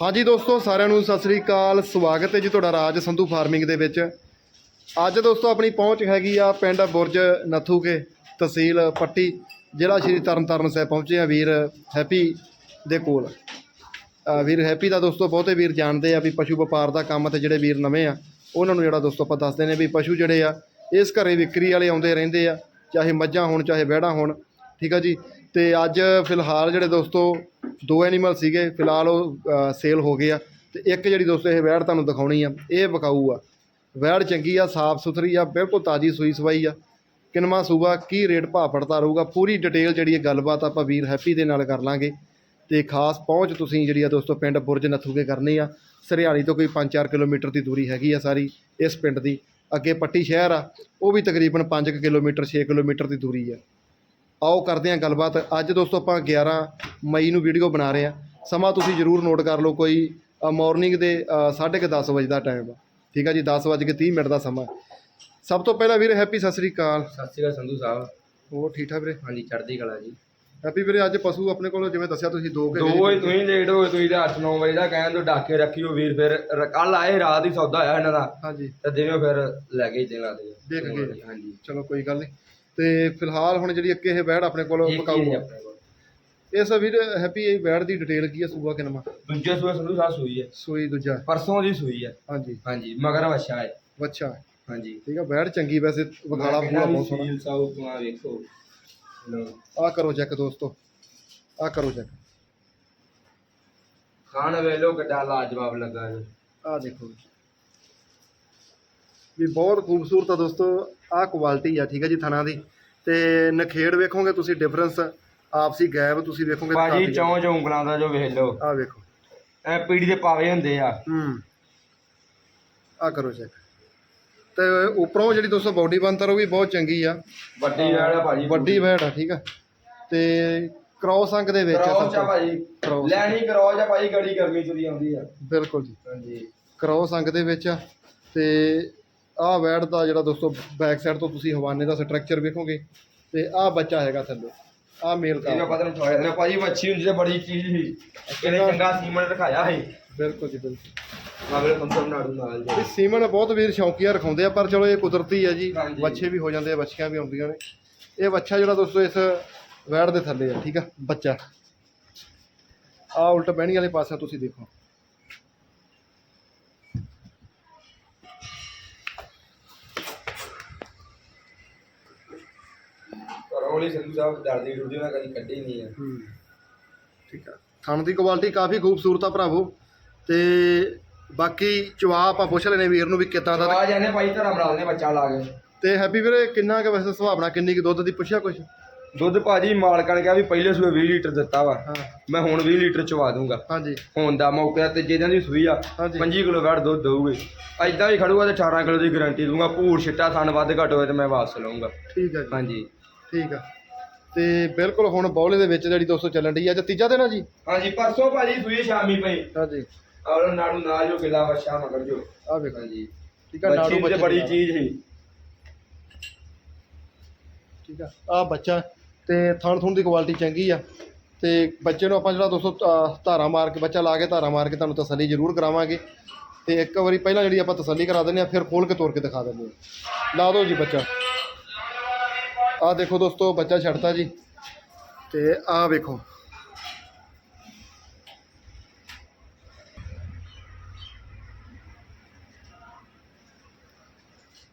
ਹਾਂਜੀ ਦੋਸਤੋ, ਸਾਰਿਆਂ ਨੂੰ ਸਤਿ ਸ੍ਰੀ ਅਕਾਲ। ਸਵਾਗਤ ਹੈ ਜੀ ਤੁਹਾਡਾ ਰਾਜ ਸੰਧੂ ਫਾਰਮਿੰਗ ਦੇ ਵਿੱਚ। ਅੱਜ ਦੋਸਤੋ, ਆਪਣੀ ਪਹੁੰਚ ਹੈਗੀ ਆ ਪਿੰਡ ਬੁਰਜ ਨੱਥੂਕੇ ਤਹਿਸੀਲ ਪੱਟੀ, ਜ਼ਿਲ੍ਹਾ ਸ਼੍ਰੀ ਤਰਨਤਾਰਨ ਸਾਹਿਬ ਪਹੁੰਚੇ ਆ ਵੀਰ ਹੈਪੀ ਦੇ ਕੋਲ। ਵੀਰ ਹੈਪੀ ਦਾ ਦੋਸਤੋ, ਬਹੁਤੇ ਵੀਰ ਜਾਣਦੇ ਆ ਵੀ ਪਸ਼ੂ ਵਪਾਰ ਦਾ ਕੰਮ ਤੇ ਜਿਹੜੇ ਵੀਰ ਨਵੇਂ ਆ, ਉਹਨਾਂ ਨੂੰ ਜਿਹੜਾ ਦੋਸਤੋ, ਆਪਾਂ ਦੱਸਦੇ ਨੇ ਵੀ ਪਸ਼ੂ ਜਿਹੜੇ ਆ, ਇਸ ਘਰੇ ਵਿਕਰੀ ਵਾਲੇ ਆਉਂਦੇ ਰਹਿੰਦੇ ਆ, ਚਾਹੇ ਮੱਝਾਂ ਹੋਣ, ਚਾਹੇ ਵਹਿੜਾਂ ਹੋਣ। ਠੀਕ ਆ ਜੀ? ਤੇ ਅੱਜ ਫਿਲਹਾਲ ਜਿਹੜੇ ਦੋਸਤੋ, ਦੋ ਐਨੀਮਲ ਸੀਗੇ, ਫਿਲਹਾਲ ਉਹ ਸੇਲ ਹੋ ਗਏ ਆ। ਤੇ ਇੱਕ ਜਿਹੜੀ ਦੋਸਤੋ, ਇਹ ਵੈੜ ਤੁਹਾਨੂੰ ਦਿਖਾਉਣੀ ਆ, ਇਹ ਵਿਕਾਊ ਆ। ਵੈੜ ਚੰਗੀ ਆ, ਸਾਫ਼ ਸੁਥਰੀ ਆ, ਬਿਲਕੁਲ ਤਾਜੀ ਸੂਈ ਸਵਾਈ ਆ। ਕਿਨਮਾ ਸੂਬਾ, ਕੀ ਰੇਟ ਭਾਅ ਪੜਤਾ ਰਹੂਗਾ, ਪੂਰੀ ਡਿਟੇਲ ਜਿਹੜੀ ਇਹ ਗੱਲਬਾਤ ਆਪਾਂ ਵੀਰ ਹੈਪੀ ਦੇ ਨਾਲ ਕਰ ਲਾਂਗੇ। ਤੇ ਖਾਸ ਪਹੁੰਚ ਤੁਸੀਂ ਜਿਹੜੀ ਆ ਦੋਸਤੋ, ਪਿੰਡ ਬੁਰਜ ਨੱਥੂਕੇ ਕਰਨੀ ਆ। ਸਰਿਆਲੀ ਤੋਂ ਕੋਈ 5-4 ਕਿਲੋਮੀਟਰ ਦੀ ਦੂਰੀ ਹੈਗੀ ਆ ਸਾਰੀ, ਇਸ ਪਿੰਡ ਦੀ। ਅੱਗੇ ਪੱਟੀ ਸ਼ਹਿਰ ਆ, ਉਹ ਵੀ ਤਕਰੀਬਨ 5 ਕਿਲੋਮੀਟਰ 6 ਕਿਲੋਮੀਟਰ ਦੀ ਦੂਰੀ ਆ। ਆਓ ਕਰਦੇ ਹਾਂ ਗੱਲਬਾਤ। ਅੱਜ ਦੋਸਤੋ ਆਪਾਂ 11 ਮਈ ਨੂੰ ਵੀਡੀਓ ਬਣਾ ਰਹੇ ਹਾਂ। ਸਮਾਂ ਤੁਸੀਂ ਜ਼ਰੂਰ ਨੋਟ ਕਰ ਲਓ ਕੋਈ। ਮਾਰਨਿੰਗ ਦੇ 10:30 ਵਜੇ ਦਾ ਟਾਈਮ ਆ। ਠੀਕ ਆ ਜੀ 10:30 ਮਿੰਟ ਦਾ ਸਮਾਂ। ਸਭ ਤੋਂ ਪਹਿਲਾਂ ਵੀਰੇ ਹੈਪੀ ਸਤਿ ਸ੍ਰੀ ਅਕਾਲ। ਸਤਿ ਸ਼੍ਰੀ ਅਕਾਲ ਸੰਧੂ ਸਾਹਿਬ। ਹੋਰ ਠੀਕ ਠਾਕ ਵੀਰੇ? ਹਾਂਜੀ ਚੜ੍ਹਦੀ ਕਲਾ ਜੀ। ਹੈਪੀ ਵੀਰੇ ਅੱਜ ਪਸ਼ੂ ਆਪਣੇ ਕੋਲ ਜਿਵੇਂ ਦੱਸਿਆ ਤੁਸੀਂ ਦੋ ਕੇ ਦੋ ਵਜੇ ਤੁਸੀਂ ਲੇਟ ਹੋਏ ਤੁਸੀਂ ਤੇ 8-9 ਵਜੇ ਦਾ ਕਹਿਣ ਤੋਂ ਡਾਕੇ ਰੱਖਿਓ ਵੀਰ ਫਿਰ ਕੱਲ ਆਏ ਰਾਤ ਹੀ ਸੌਦਾ ਹੋਇਆ ਇਹਨਾਂ ਦਾ। ਹਾਂਜੀ। ਤੇ ਦਿਨੋਂ ਫਿਰ ਲੈ ਗਏ ਦਿਨਾਂ ਦੇ ਦੇਖ ਗਏ। ਹਾਂਜੀ। ਚਲੋ ਕੋਈ ਗੱਲ ਨਹੀਂ ਤੇ ਫਿਲਹਾਲ ਹੁਣ ਜਿਹੜੀ ਅੱਗੇ ਇਹ ਬੈੜ ਆਪਣੇ ਕੋਲ ਹੀ ਪਕਾਊ ਆ ਇਸ ਵੀਰ ਹੈਪੀ ਇਹ ਬੈੜ ਦੀ ਡਿਟੇਲ ਕੀ ਆ ਸੂਆ ਕਿਨਮਾ ਦੂਜੇ ਸੂਏ ਸੰਧੂ ਸਾਹਿਬ ਸੂਈ ਹੈ। ਸੂਈ ਦੂਜਾ। ਪਰਸੋਂ ਦੀ ਸੂਈ ਹੈ। ਹਾਂਜੀ। ਹਾਂਜੀ ਮਗਰ ਵਛਾ ਹੈ। ਬੱਚਾ ਹਾਂਜੀ। ਠੀਕ ਆ ਬੈੜ ਚੰਗੀ ਵੈਸੇ ਵਗਾਲਾ ਪੂਰਾ ਬਹੁਤ ਸੋਹਣਾ। ਸੀਲ ਸਾਊ ਤੁਮਾ ਵੇਖੋ। ਲਓ। ਆ ਕਰੋ ਚੈੱਕ ਦੋਸਤੋ। ਆ ਕਰੋ ਚੈੱਕ। ਖਾਣ ਵੇਲੋ ਕਿੱਡਾ ਲਾਜਵਾਬ ਲੱਗਾ ਜੀ। ਆ ਦੇਖੋ। ਵੀ ਬਹੁਤ ਖੂਬਸੂਰਤ ਆ ਦੋਸਤੋ ਆ ਕੁਆਲਿਟੀ ਆ ਠੀਕ ਆ ਜੀ ਥਣਾ ਦੀ। ਤੇ ਨਖੇੜ ਵੇਖੋਗੇ ਤੁਸੀਂ ਡਿਫਰੈਂਸ ਆਪਸੀ ਗੈਪ ਤੁਸੀਂ ਵੇਖੋਗੇ ਬਾਜੀ ਚੌਂ ਚੌਂ ਉਂਗਲਾਂ ਦਾ ਜੋ ਵੇਖ ਲਓ। ਆ ਵੇਖੋ। ਐ ਪੀੜੀ ਦੇ ਪਾਵੇ ਹੁੰਦੇ ਆ। ਹੂੰ। ਆ ਕਰੋ ਚੈੱਕ ਤੇ ਉੱਪਰੋਂ ਜਿਹੜੀ ਦੋਸਤੋ ਬਾਡੀ ਬੰਤਰ ਉਹ ਵੀ ਬਹੁਤ ਚੰਗੀ ਆ। ਵੱਡੀ ਵੈੜ ਆ ਭਾਜੀ। ਵੱਡੀ ਵੈੜ ਆ ਠੀਕ ਆ। ਤੇ ਕ੍ਰੋਸ ਅੰਕ ਦੇ ਵਿੱਚ ਆ ਕਰੋਸ ਸਭ ਆ ਤੋਂ। ਭਾਜੀ। ਲੈਣੀ ਕਰੋਸ ਆ ਭਾਜੀ ਗੜੀ ਗਰਮੀ ਤੁਰੀ ਆਉਂਦੀ ਆ। ਬਿਲਕੁਲ ਜੀ। ਹਾਂਜੀ। ਕ੍ਰੋਸ ਅੰਕ ਦੇ ਵਿੱਚ ਆ। ਤੇ ਆਹ ਵੈੜ ਦਾ ਜਿਹੜਾ ਦੋਸਤੋ ਬੈਕ ਸਾਈਡ ਤੋਂ ਤੁਸੀਂ ਹਵਾਨੇ ਦਾ ਸਟਰਕਚਰ ਵੇਖੋਗੇ ਤੇ ਆਹ ਬੱਚਾ ਹੈਗਾ ਥੱਲੇ ਆਹ ਮੇਲ ਇਹਨੂੰ ਦਾ ਪਤਾ ਨਹੀਂ ਛੋੜਿਆ ਨਾ ਭਾਜੀ ਮੱਛੀ ਹੁੰਦੀ ਤੇ ਬੜੀ ਚੀਜ਼ ਸੀ। ਕਿਹਨੇ ਚੰਗਾ ਸੀਮਨ ਰਖਾਇਆ ਸੀ। ਬਿਲਕੁਲ ਜੀ ਬਿਲਕੁਲ। ਮਗਲੇ ਪੰਸਰ ਨਾੜੂ ਨਾਲ ਜੀ। ਸੀਮਨ ਬਹੁਤ ਵੀਰ ਸ਼ੌਕੀਆ ਰਖਾਉਂਦੇ ਆ ਪਰ ਚਲੋ ਇਹ ਕੁਦਰਤੀ ਹੈ ਜੀ। ਬੱਚੇ ਵੀ ਹੋ ਜਾਂਦੇ ਆ ਬੱਚੀਆਂ ਵੀ ਆਉਂਦੀਆਂ ਨੇ। ਇਹ ਬੱਚਾ ਜਿਹੜਾ ਦੋਸਤੋ ਇਸ ਵੈੜ ਦੇ ਥੱਲੇ ਆ ਠੀਕ ਆ? ਬੱਚਾ। ਆ ਉਲਟ ਬਹਿਣੀ ਵਾਲੇ ਪਾਸੇ ਤੁਸੀਂ ਦੇਖੋ। ਕਰੋਲੀ ਸੰਧੂ ਸਾਹਿਬ ਦਰਦੀ ਡੁੱਡੀ ਨਾ ਕਦੀ ਕੱਢੀ ਨਹੀਂ ਆ। ਹੂੰ। ਠੀਕ ਆ। ਥਣ ਦੀ ਕੁਆਲਿਟੀ ਕਾਫੀ ਖੂਬਸੂਰਤ ਆ ਭਰਾਵੋ। ਤੇ ਬਾਕੀ ਚਵਾ ਆਪਾਂ ਪੁੱਛ ਲੈਨੇ ਵੀਰ ਨੂੰ ਵੀ ਕਿੱਦਾਂ ਦਾ ਆ ਜਾਂਦੇ ਭਾਈ ਧਰਮ ਰਾਲ ਨੇ ਬੱਚਾ ਲਾ ਕੇ। ਤੇ ਹੈਪੀ ਵੀਰੇ ਕਿੰਨਾ ਕੁ ਵੈਸੇ ਸੁਭਾਵਨਾ ਕਿੰਨੀ ਕੁ ਦੁੱਧ ਦੀ ਪੁੱਛਿਆ ਕੁਛ? ਦੁੱਧ ਭਾਜੀ ਮਾਲਕਾਂ ਨੇ ਕਿਹਾ ਵੀ ਪਹਿਲੇ ਸੂਏ 20 ਲੀਟਰ ਦਿੱਤਾ ਵਾ। ਹਾਂ। ਮੈਂ ਹੁਣ 20 ਲੀਟਰ ਚਵਾ ਦੂੰਗਾ। ਹਾਂਜੀ। ਹੁਣ ਦਾ ਮੌਕਾ ਤੇ ਜਿਹਨਾਂ ਦੀ ਸੂਈ ਆ ਹਾਂਜੀ। 25 ਕਿਲੋ ਵੜ ਦੁੱਧ ਦਊਗੇ। ਐਦਾਂ ਵੀ ਖੜੂਗਾ ਤੇ 18 ਕਿਲੋ ਦੀ ਗਾਰੰਟੀ ਦੂੰਗਾ ਭੂਰ ਛਿੱਟਾ ਥਣ ਵੱਧ ਘੱਟ ਹੋਏ ਤੇ ਮੈਂ ਵਾਪਸ ਲਵਾਂਗਾ ਠੀਕ ਆ ਜੀ। ਹਾਂਜੀ। ਠੀਕ ਆ। ਤੇ ਬਿਲਕੁਲ ਹੁਣ ਬੌਲੇ ਦੇ ਵਿੱਚ ਜਿਹੜੀ ਦੋਸਤੋ ਚੱਲਣ ਦੀ ਅੱਜ ਤੀਜਾ ਦਿਨ ਆ ਜੀ? ਹਾਂਜੀ ਪਰਸੋਂ ਭਾਜੀ ਸੂਈ ਸ਼ਾਮੀ ਪਈ ਹਾਂਜੀ। ਔਰ ਨਾੜੂ ਨਾਲ ਜੋ ਕਿਲਾ ਵਛਾ ਮਗਰ ਜੋ। ਆ ਵੇਖੋ ਹਾਂਜੀ ਠੀਕ ਆ ਬੱਚੀ ਨਾੜੂ ਤੇ ਬੱਚੇ ਬੜੀ ਚੀਜ਼ ਸੀ। ਠੀਕ ਆ ਆ ਬੱਚਾ ਤੇ ਥਣ ਥੁਣ ਦੀ ਕੁਆਲਿਟੀ ਚੰਗੀ ਆ। ਤੇ ਬੱਚੇ ਨੂੰ ਆਪਾਂ ਜਿਹੜਾ ਦੋਸਤੋ ਧਾਰਾ ਮਾਰ ਕੇ ਬੱਚਾ ਲਾ ਕੇ ਧਾਰਾ ਮਾਰ ਕੇ ਤੁਹਾਨੂੰ ਤਸੱਲੀ ਜ਼ਰੂਰ ਕਰਾਵਾਂਗੇ। ਤੇ ਇੱਕ ਵਾਰੀ ਪਹਿਲਾਂ ਜਿਹੜੀ ਆਪਾਂ ਤਸੱਲੀ ਕਰਾ ਦਿੰਦੇ ਆ ਫਿਰ ਖੋਲ ਕੇ ਤੋੜ ਕੇ ਦਿਖਾ ਦਿੰਦੇ ਆ। ਲਾ ਦਿਓ ਜੀ ਬੱਚਾ। ਆ ਦੇਖੋ ਦੋਸਤੋ ਬੱਚਾ ਛੱਡਤਾ ਜੀ। ਤੇ ਆ ਵੇਖੋ।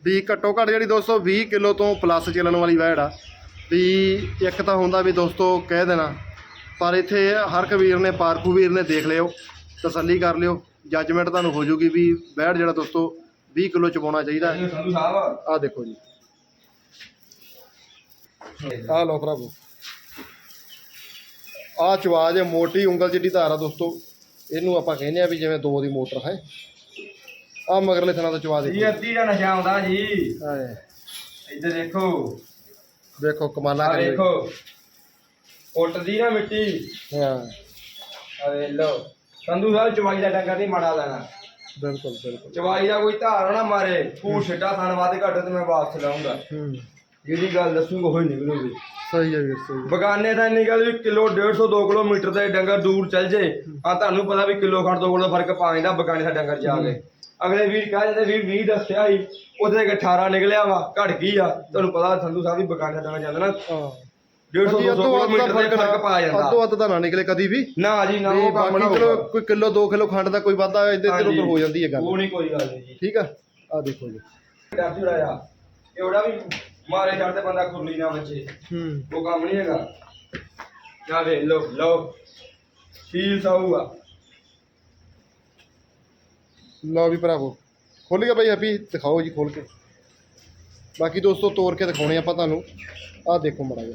ਵੀ ਘੱਟੋ ਘੱਟ ਜਿਹੜੀ ਦੋਸਤੋ 20 ਕਿਲੋ ਤੋਂ ਪਲੱਸ ਚੱਲਣ ਵਾਲੀ ਵੈੜ ਆ। ਵੀ ਇੱਕ ਤਾਂ ਹੁੰਦਾ ਵੀ ਦੋਸਤੋ ਕਹਿ ਦੇਣਾ ਪਰ ਇੱਥੇ ਹਰ ਇੱਕ ਵੀਰ ਨੇ ਪਾਰਕੂ ਵੀਰ ਨੇ ਦੇਖ ਲਿਓ ਤਸੱਲੀ ਕਰ ਲਿਓ। ਜੱਜਮੈਂਟ ਤੁਹਾਨੂੰ ਹੋ ਜੂਗੀ ਵੀ ਵੈੜ ਜਿਹੜਾ ਦੋਸਤੋ 20 ਕਿਲੋ ਚਵਾਉਣਾ ਚਾਹੀਦਾ। ਇਹ ਸੰਧੂ ਸਾਹਿਬ। ਆ ਦੇਖੋ ਜੀ। ਆ ਲਓ ਭਰਾਵੋ। ਆ ਚਵਾ ਜੇ ਮੋਟੀ ਉਂਗਲ ਜਿੱਡੀ ਧਾਰ ਆ ਦੋਸਤੋ। ਇਹਨੂੰ ਆਪਾਂ ਕਹਿੰਦੇ ਆ ਵੀ ਜਿਵੇਂ ਦੋ ਦੀ ਮੋਟਰ ਹੈ। ਆ ਮਗਰਲੇ ਥਣਾ ਤੋਂ ਚਵਾ ਜੀ ਦੇ ਅੱਧੀ ਦਾ ਨਸ਼ਾ ਆਉਂਦਾ ਜੀ। ਹਾਏ ਇੱਧਰ ਦੇਖੋ। ਦੇਖੋ ਕਮਾਲਾਂ ਆ ਕਰੇ ਦੇਖੋ। ਉੱਟਦੀ ਨਾ ਮਿੱਟੀ। ਹਾਂ। ਆ ਵੇਖ ਲਓ। ਸੰਧੂ ਸਾਹਿਬ ਚਵਾਈ ਦਾ ਡੰਗਰ ਨਹੀਂ ਮਾੜਾ ਲੈਣਾ। ਬਿਲਕੁਲ ਬਿਲਕੁਲ। ਚਵਾਈ ਦਾ ਕੋਈ ਧਾਰ ਨਾ ਮਾਰੇ। ਭੂਰ ਛਿੱਟਾ ਥਣ ਵੱਧ ਘੱਟ ਤੇ ਮੈਂ ਵਾਪਸ ਲਾਉਂਗਾ ਹੂੰ। ਜਿਹੜੀ ਗੱਲ ਦੱਸੂਗਾ ਉਹ ਹੀ ਨਿਕਲੂਗੀ। ਸਹੀ ਹੈ ਵੀਰ ਸਹੀ ਹੈ। ਬਗਾਨੇ ਦਾ ਇੰਨੀ ਗੱਲ ਵੀ ਕਿਲੋ 150 2 ਕਿਲੋਮੀਟਰ ਦੇ ਡੰਗਰ ਦੂਰ ਚੱਲ ਜੇ ਆ ਤੁਹਾਨੂੰ ਪਤਾ ਵੀ ਕਿਲੋ ਖੰਡ ਦੋ ਕਿਲੋ ਫ਼ਰਕ ਪਾ ਜਾਂਦਾ ਬਗਾਨੇ ਦਾ ਡੰਗਰ ਜਾ ਕੇ। ਅਗਲੇ ਵੀਰ ਕਹ ਜਾਂਦੇ ਵੀਰ 20 ਦੱਸਿਆ ਸੀ ਉਹਦੇ ਕਿ 18 ਨਿਕਲਿਆ ਵਾ ਘਟ ਗਈ ਆ। ਤੁਹਾਨੂੰ ਪਤਾ ਸੰਧੂ ਸਾਹਿਬ ਵੀ ਬਗਾਨੇ ਦਾ ਡੰਗਰ ਜਾਂਦਾ ਨਾ। ਹਾਂ। 150 ਕਦੀ 200 ਅੱਧੋ ਅੱਧ ਦਾ ਕਿਲੋਮੀਟਰ ਦਾ ਫ਼ਰਕ ਪਾ ਜਾਂਦਾ। ਅੱਧੋ ਅੱਧ ਦਾ ਨਾ ਨਿਕਲੇ ਕਦੀ ਵੀ। ਨਾ ਜੀ ਨਾ ਤੇ ਉਹ ਕੰਮ ਨਾ ਬਾਕੀ ਚਲੋ ਹੋਊਗਾ ਕੋਈ ਕਿਲੋ 2 ਕਿਲੋ ਖੰਡ ਦਾ ਕੋਈ ਵਾਧਾ ਹੋ ਜਾਂਦੀ ਹੈ ਗੱਲ। ਉਹ ਨਹੀਂ ਕੋਈ ਗੱਲ ਨਹੀਂ ਜੀ। ਠੀਕ ਆ? ਆ ਦੇਖੋ ਜੀ। ਡਰ ਜੁੜਾਇਆ। ਇਹੜਾ ਵੀ ਮਾਰੇ ਛੱਡਦੇ ਬੰਦਾ ਖੁਰਲੀ ਨਾ ਬੱਚੇ ਹੂੰ। ਉਹ ਕੰਮ ਨਹੀਂ ਹੈਗਾ। ਜਾ ਵੇ ਲੋ ਲੋ ਫੀਲ ਸਾਊਗਾ ਲਓ ਵੀ ਭਰਾਵੋ ਖੋਲ ਗਿਆ ਬਾਈ ਹੈਪੀ ਦਿਖਾਓ ਜੀ ਖੋਲ ਕੇ। ਬਾਕੀ ਦੋਸਤੋ ਤੋੜ ਕੇ ਦਿਖਾਉਣੇ ਆਪਾਂ ਤੁਹਾਨੂੰ। ਆਹ ਦੇਖੋ ਮੜਾ ਜੀ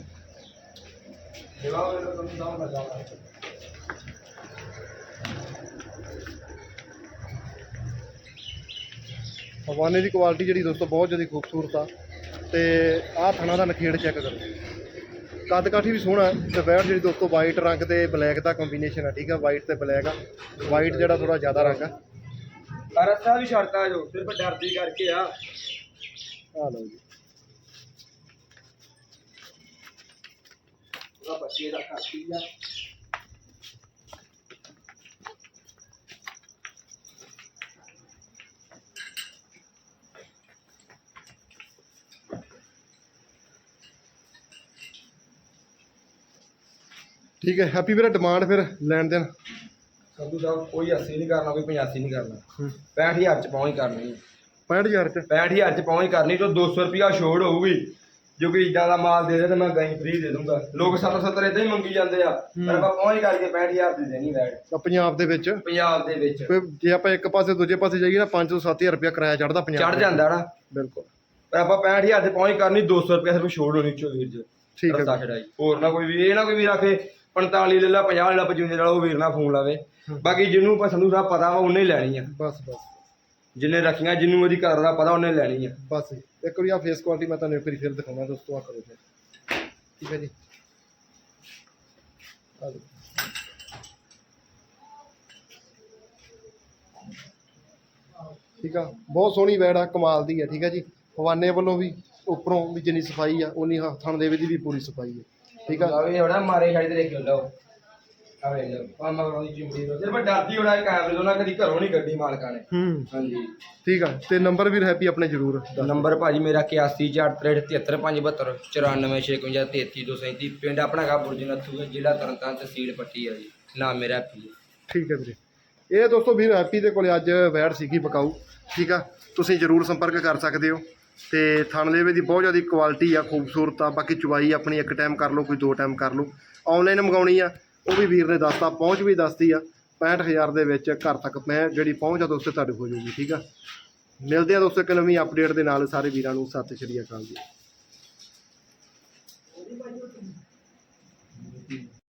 ਤੁਹਾਨੂੰ ਹਵਾਨੇ ਦੀ ਕੁਆਲਿਟੀ ਜਿਹੜੀ ਦੋਸਤੋ ਬਹੁਤ ਜ਼ਿਆਦਾ ਖੂਬਸੂਰਤ ਆ। ਤੇ ਆਹ ਥਣਾ ਦਾ ਨਖੇੜ ਚੈੱਕ ਕਰੋ। ਕੱਦ ਕਾਠੀ ਵੀ ਸੋਹਣਾ ਹੈ ਤੇ ਵੈਟ ਜਿਹੜੀ ਦੋਸਤੋ ਵਾਈਟ ਰੰਗ ਤੇ ਬਲੈਕ ਦਾ ਕੰਬੀਨੇਸ਼ਨ ਆ ਠੀਕ ਆ? ਵਾਈਟ ਤੇ ਬਲੈਕ ਆ। ਵਾਈਟ ਜਿਹੜਾ ਥੋੜਾ ਜ਼ਿਆਦਾ ਰੰਗ ਆ। ਪਰ ਰੱਸਾ ਵੀ ਛੱਡਤਾ ਜੋ ਸਿਰਫ ਡਰਦੀ ਕਰਕੇ ਆ। ਆ ਲਓ ਜੀ। ਉਹਦਾ ਬੱਚੇ ਦਾ ਖਾਤੀ ਆ? ਠੀਕ ਹੈ ਹੈਪੀ ਵੀਰੇ ਡਿਮਾਂਡ ਫਿਰ ਲੈਣ ਦੇਣ। ਸੰਧੂ ਸਾਹਿਬ ਕੋਈ 80 ਨਹੀਂ ਕਰਨਾ ਕੋਈ 85 ਨਹੀਂ ਕਰਨਾ। ਹੂੰ। 65000 ਚ ਪਹੁੰਚ ਕਰਨੀ। 65000 ਚ? 65000 ਚ ਪਹੁੰਚ ਕਰਨੀ ਤੋਂ 200 ਰੁਪਿਆ ਛੋੜ ਹੋਊਗੀ ਜੋ ਕਿ ਇਦਾਂ ਦਾ ਮਾਲ ਦੇ ਦੇ ਤੇ ਮੈਂ ਗਾਈ ਫ੍ਰੀ ਦੇ ਦੂੰਗਾ ਲੋਕ 70 70 ਇਦਾਂ ਹੀ ਮੰਗੀ ਜਾਂਦੇ ਆ ਪਰ ਆਪਾਂ ਪਹੁੰਚ ਕਰਕੇ 65000 ਦੀ ਦੇਣੀ ਵੈਟ ਪੰਜਾਬ ਦੇ ਵਿੱਚ? ਪੰਜਾਬ ਦੇ ਵਿੱਚ। ਕੋਈ ਜੇ ਆਪਾਂ ਇੱਕ ਪਾਸੇ ਦੂਜੇ ਪਾਸੇ ਜਾਈਏ ਨਾ 5 ਤੋਂ 7000 ਰੁਪਇਆ ਕਿਰਾਇਆ ਚੜਦਾ ਪੰਜਾਬ ਚੜ। ਜਾਂਦਾ ਨਾ। ਬਿਲਕੁਲ। ਪਰ ਆਪਾਂ 65000 ਤੇ ਪਹੁੰਚ ਕਰਨੀ 200 ਰੁਪਏ ਸਿਰਫ ਛੋੜ ਹੋਣੀ ਚੋ ਵੀਰ ਜੀ। ਠੀਕ ਹੈ ਹੋਰ ਨਾ ਕੋਈ ਵੀ ਇਹ ਨਾ ਕੋਈ ਵੀ ਆਖੇ 45 ਲੈ ਲਾ 50 ਲੈ ਲਾ 55 ਲੈ ਲਾ ਉਹ ਵੀਰ ਨਾ ਫੋਨ ਲਾਵੇ। ਬਾਕੀ ਜਿਹਨੂੰ ਆਪਾਂ ਸੰਧੂ ਸਾਹਿਬ ਪਤਾ ਵਾ ਉਹਨੇ ਹੀ ਲੈਣੀ ਆ। ਬਸ ਬਸ। ਜਿੰਨੇ ਰੱਖੀਆਂ ਜਿਹਨੂੰ ਉਹਦੀ ਘਰ ਦਾ ਪਤਾ ਉਹਨੇ ਲੈਣੀ ਆ। ਬਸ ਜੀ। ਇੱਕ ਵਾਰੀ ਆ ਫੇਸ ਕੁਆਲਿਟੀ ਮੈਂ ਤੁਹਾਨੂੰ ਇੱਕ ਵਾਰੀ ਫਿਰ ਦਿਖਾਉਣਾ ਦੋਸਤੋ ਆ ਕਰੋ ਫਿਰ। ਠੀਕ ਹੈ ਜੀ। ਆ ਲਓ। ਠੀਕ ਆ। ਬਹੁਤ ਸੋਹਣੀ ਵੈੜ ਆ ਕਮਾਲ ਦੀ ਆ ਠੀਕ ਆ ਜੀ। ਹਵਾਨੇ ਵੱਲੋਂ ਵੀ ਉੱਪਰੋਂ ਵੀ ਜਿੰਨੀ ਸਫ਼ਾਈ ਆ ਉਨੀ ਹੱਥਾਂ ਦੇ ਵਿੱਚ ਵੀ ਪੂਰੀ ਸਫ਼ਾਈ ਆ। ਠੀਕ ਆ। ਲਾਵੇ ਹੋਣਾ ਮਾਰੇ ਛਾੜੀ ਤੇ ਦੇਖਿਓ ਲਓ ਆ ਵੇ ਲਓ ਆ ਮਗਰੋਂ ਦੀ ਚਿਮੜੀ ਤੋਂ। ਸਿਰਫ ਡਰਦੀ ਹੋਣਾ ਕੈਮਰੇ ਤੋਂ ਨਾ ਕਦੀ ਘਰੋਂ ਨਹੀਂ ਕੱਢੀ ਮਾਲਕਾਂ ਨੇ। ਹੂੰ। ਹਾਂਜੀ। ਠੀਕ ਆ ਤੇ ਨੰਬਰ ਵੀ ਹੈਪੀ ਆਪਣੇ ਜ਼ਰੂਰ ਦੱਸ। ਨੰਬਰ ਭਾਜੀ ਮੇਰਾ 8143735572 946533237 ਪਿੰਡ ਆਪਣਾ ਗਾ ਬੁਰਜ ਨੱਥੂ ਜ਼ਿਲ੍ਹਾ ਤਰਨਤਾਰਨ ਤਹਿਸੀਲ ਪੱਟੀ ਹੈ ਜੀ। ਨਾਮ ਮੇਰਾ ਹੈਪੀ ਹੈ ਠੀਕ ਹੈ ਵੀਰੇ। ਇਹ ਦੋਸਤੋ ਵੀਰ ਹੈਪੀ ਦੇ ਕੋਲੇ ਅੱਜ ਵੈੜ ਸੀਗੀ ਪਕਾਊ। ਠੀਕ ਆ ਤੁਸੀਂ ਜਰੂਰ ਸੰਪਰਕ ਕਰ ਸਕਦੇ ਹੋ। ਤੇ ਥਣਲੇਵੇ ਦੀ ਬਹੁਤ ਜ਼ਿਆਦਾ ਕੁਆਲਿਟੀ ਆ, ਖੂਬਸੂਰਤ ਆ। ਬਾਕੀ ਚੁਬਾਈ ਆਪਣੀ ਇੱਕ ਟਾਈਮ ਕਰ ਲਓ, ਕੋਈ ਦੋ ਟਾਈਮ ਕਰ ਲਓ। ਆਨਲਾਈਨ ਮੰਗਾਉਣੀ ਆ, ਉਹ ਵੀ ਵੀਰ ਨੇ ਦੱਸਤਾ, ਪਹੁੰਚ ਵੀ ਦੱਸਦੀ ਆ। 65000 ਦੇ ਵਿੱਚ ਘਰ ਤੱਕ ਮੈਂ ਜਿਹੜੀ ਪਹੁੰਚ ਆ ਦੋਸਤੋ, ਤੁਹਾਡੇ ਹੋ ਜਾਊਗੀ, ਠੀਕ ਆ। ਮਿਲਦੇ ਆ ਦੋਸਤੋ, ਇੱਕ ਨਵੀਂ ਅਪਡੇਟ ਦੇ ਨਾਲ ਸਾਰੇ ਵੀਰਾਂ ਨੂੰ। ਸਤਿ ਸ਼੍ਰੀ ਅਕਾਲ ਜੀ।